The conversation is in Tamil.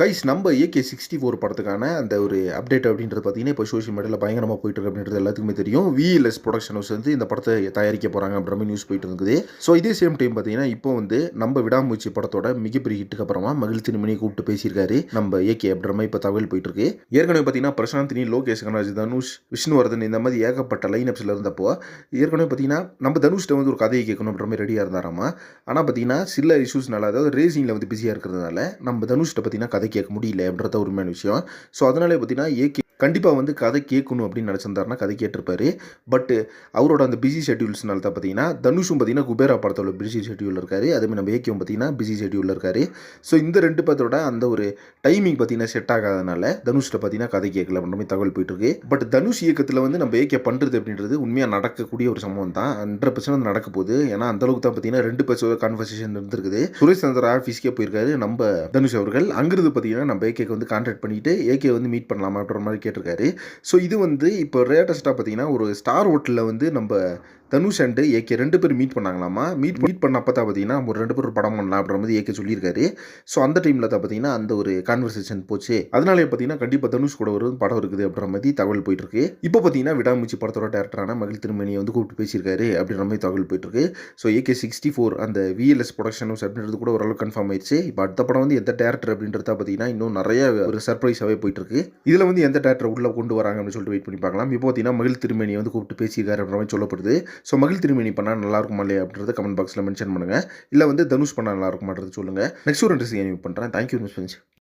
கைஸ் நம்ம ஏகே சிக்ஸ்டி ஃபோர் படத்துக்கான அந்த ஒரு அப்டேட் அப்படின்றது பார்த்தீங்கன்னா இப்போ சோஷியல் மீடியாவில் பயங்கரமாக போயிட்டு இருக்கு அப்படின்றது எல்லாத்துக்குமே தெரியும். விஎல்எஸ் ப்ரொடக்ஷன் ஹவுஸ் வந்து இந்த படத்தை தயாரிக்க போகிறாங்க அப்படின்ற நியூஸ் போயிட்டு இருக்குது. ஸோ இதே சேம் டைம் பார்த்தீங்கன்னா இப்போ வந்து நம்ம விடாமூச்சி படத்தோட மிகப்பெரிய ஹிட்டுக்கு அப்புறமா மகிழ் திருமணியை கூப்பிட்டு பேசியிருக்காரு நம்ம ஏகே அப்படின்ற மாதிரி இப்போ தகவல் போயிட்டு இருக்கு. ஏற்கனவே பார்த்தீங்கன்னா பிரசாந்த் லோகேஷ் கனராஜ் தனுஷ் விஷ்ணுவர்தன் இந்த மாதிரி ஏகப்பட்ட லைனப்ஸில் இருந்தப்போ ஏற்கனவே பார்த்தீங்கன்னா நம்ம தனுஷ்ட வந்து ஒரு கதையை கேட்கணும் அப்படின்ற மாதிரி ரெடியாக இருந்தாராமா? ஆனால் பார்த்தீங்கன்னா சில இஷ்யூஸ்னால அதாவது ரேசிங்கில் வந்து பிஸியாக இருக்கிறதுனால நம்ம தனுஷ்ட பார்த்தீங்கன்னா கதை கேட்க முடியல அப்படின்றத உண்மையான விஷயம். ஸோ அதனாலே பார்த்தீங்கன்னா ஏகே கண்டிப்பாக வந்து கதை கேட்கணும் அப்படின்னு நினச்சிருந்தாருன்னா கதை கேட்டிருப்பாரு. பட்டு அவரோட அந்த பிஸி ஷெட்யூல்ஸ்னால தான் பார்த்தீங்கன்னா தனுஷும் பார்த்தீங்கன்னா குபேரா படத்தோட பிஸி ஷெட்யூல் இருக்காரு. அதேமாதிரி நம்ம ஏகேவும் பார்த்தீங்கன்னா பிஸி ஷெட்யூலில் இருக்காரு. ஸோ இந்த ரெண்டு பேர்த்தோட அந்த ஒரு டைமிங் பார்த்தீங்கன்னா செட் ஆகாதனால தனுஷ்ட பார்த்தீங்கன்னா கதை கேட்கல அப்படின்ற மாதிரி தகவல் போயிட்டு இருக்கு பட் தனுஷ் இயக்கத்தில் வந்து நம்ம ஏகே பண்ணுறது அப்படின்றது உண்மையாக நடக்கக்கூடிய ஒரு சம்பவம் தான். ஹண்ட்ரட் பர்சன்ட் வந்து நடக்க போகுது. ஏன்னா அந்த அளவுக்கு தான் பார்த்தீங்கன்னா ரெண்டு பேர்ஸோட கான்வர்சேஷன் இருந்திருக்குது. சுரேஷ் சந்திர ஆஃபீஸ்க்கே போயிருக்காரு. நம்ம தனுஷ் அவர்கள் அங்கிருந்து பார்த்தீங்கன்னா நம்ம ஏகேக்கு வந்து கான்டாக்ட் பண்ணிட்டு ஏகே வந்து மீட் பண்ணலாமா அப்படின்ற மாதிரி கேட்டிருக்காரு. ஸோ இது வந்து இப்போ லேட்டஸ்ட்டாக பார்த்தீங்கன்னா ஒரு ஸ்டார் ஹோட்டலில் வந்து நம்ம தனுஷ் அண்டு ஏகே ரெண்டு பேரும் மீட் பண்ணாங்களாமா? மீட் மீட் பண்ண அப்போ தான் பார்த்தீங்கன்னா ஒரு ரெண்டு பேர் ஒரு படம் பண்ணலாம் அப்படின்ற மாதிரி ஏகே சொல்லியிருக்காரு. ஸோ அந்த டைமில் தான் பார்த்தீங்கன்னா அந்த ஒரு கான்வர்சேஷன் போச்சு. அதனாலே பார்த்தீங்கன்னா கண்டிப்பாக தனுஷ் கூட ஒரு படம் இருக்குது அப்படின்ற மாதிரி தகவல் போயிட்டுருக்கு. இப்போ பார்த்தீங்கன்னா விடாமூச்சி படத்தோட டேரக்டரான மகிழ் திருமணியை வந்து கூப்பிட்டு பேசியிருக்காரு அப்படின்ற மாதிரி தகவல் போயிட்டுருக்கு. ஸோ ஏகே சிக்ஸ்டி ஃபோர் அந்த விஎல்எஸ் ப்ரொடக்ஷன் ஹவுஸ் அப்படின்றது கூட ஓரளவு கன்ஃபார்ம் ஆயிடுச்சு. இப்போ அடுத்த படம் வந்து எந்த டேரக்டர் அப்படின்றத பார்த்தீங்கன்னா இன்னும் நிறைய ஒரு சர்ப்ரைஸாகவே போயிட்டு இருக்கு இதில் வந்து எந்த டேரக்டர் உள்ள கொண்டு வராங்க அப்படின்னு சொல்லிட்டு வெயிட் பண்ணி பார்க்கலாம். இப்போ பார்த்தீங்கன்னா மகிழ் திருமணியை வந்து கூப்பிட்டு பேசியிருக்காரு அப்படின்ற மாதிரி சொல்லப்படுது. ஸோ மகிழ் திருமணி பண்ணால் நல்லா இருக்குமா இல்லையா அப்படின்றத கமெண்ட் பாக்ஸில் மென்ஷன் பண்ணுங்கள் இல்லை வந்து தனுஷ் பண்ணால் நல்லா இருக்குமான்றது சொல்லுங்கள் நெக்ஸ்ட் ஒரு இன்ட்ரெஸ்ட் பண்ணுறேன் தேங்க்யூ மிஸ்